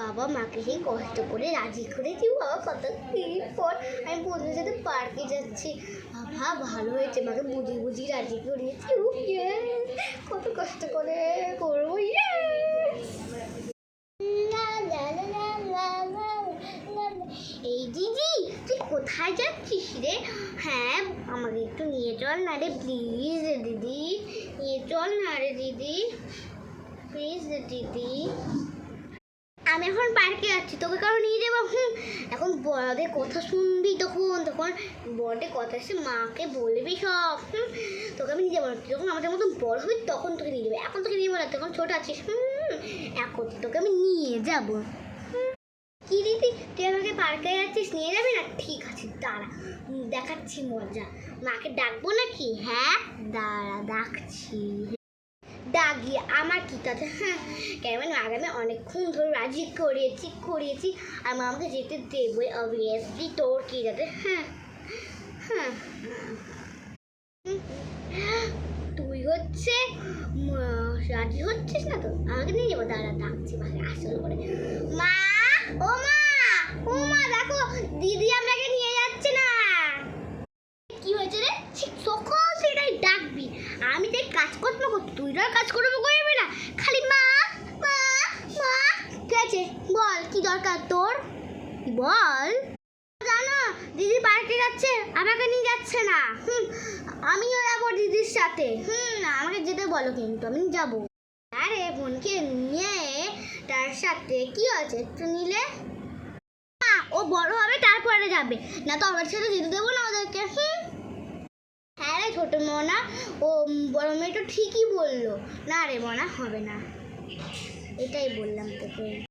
বাবা মাকে সেই কষ্ট করে রাজি করেছি বাবা, কত পর আমি বন্ধুদের সাথে পার্কে যাচ্ছি। বাবা, ভালো হয়েছে, মাকে বুঝি বুঝি রাজি করিয়েছি। কত কষ্ট করে করব। এই দিদি, তুই কোথায় যাচ্ছিস রে? হ্যাঁ আমাকে একটু নিয়ে চল না রে প্লিজ রে দিদি। নিয়ে চল না রে দিদি। প্লিজ রে দিদি। আমি এখন পার্কে যাচ্ছি। তোকে কারও নিয়ে যাব? হুম। এখন বড়দের কথা শুনবি তখন। তখন বড়দের কথা এসে মাকে বলবি সব। হুম। তোকে আমি নিয়ে যাব। যখন আমাদের মতন বড় হবি, তখন তোকে নিয়ে যাব। এখন তোকে নিয়ে যাব না। তখন ছোট আছিস। হুম। এখন তোকে আমি নিয়ে যাব। কি দিদি? তুই আমাকে পার্কে যাচ্ছিস? নিয়ে যাবি না? ঠিক আছে, দাঁড়া। দেখাচ্ছি মজা। মাকে ডাকবো নাকি? হ্যাঁ? দাঁড়া, ডাকছি। ডাকি আমার কি তাতে হ্যাঁ কেমন আগামী অনেকক্ষণ ধরে রাজি করেছি করেছি। আর মা আমাকে যেতে দেবে অবভিয়াসলি তোর কি যাতে হ্যাঁ হ্যাঁ তুই হচ্ছে রাজি হচ্ছিস না তো? আমাকে নিয়ে যাব, দাঁড়া, ডাকছি মানে আসল করে মা ও মা ও মা দেখো দিদি আপনাকে নিয়ে যাচ্ছে না কি হয়েছে রে ঠিক সকাল সেটাই ডাকবি আমি তাই কাজ করতে তুই তো কাজ করব করবি না খালি মা মা মা, ঠিক আছে, বল, কি দরকার তোর? বল। জানো, দিদি পার্কে যাচ্ছে, আমাকে নিয়ে যাচ্ছে না। হুম, আমিও যাব দিদির সাথে। হুম, আমাকে যেতে বলো কিন্তু, আমি যাব। আরে বোনকে নিয়ে, তার সাথে কি আছে একটু নিলে? ও বড় হবে, তারপরে যাবে। না তো আমার সাথে যেতে দেবো না ওদেরকে, হুম? ছোটো মোনা। ও বড় মেয়ে তো ঠিকই বলল। না রে মনা, হবে না। এটাই বললাম তোকে।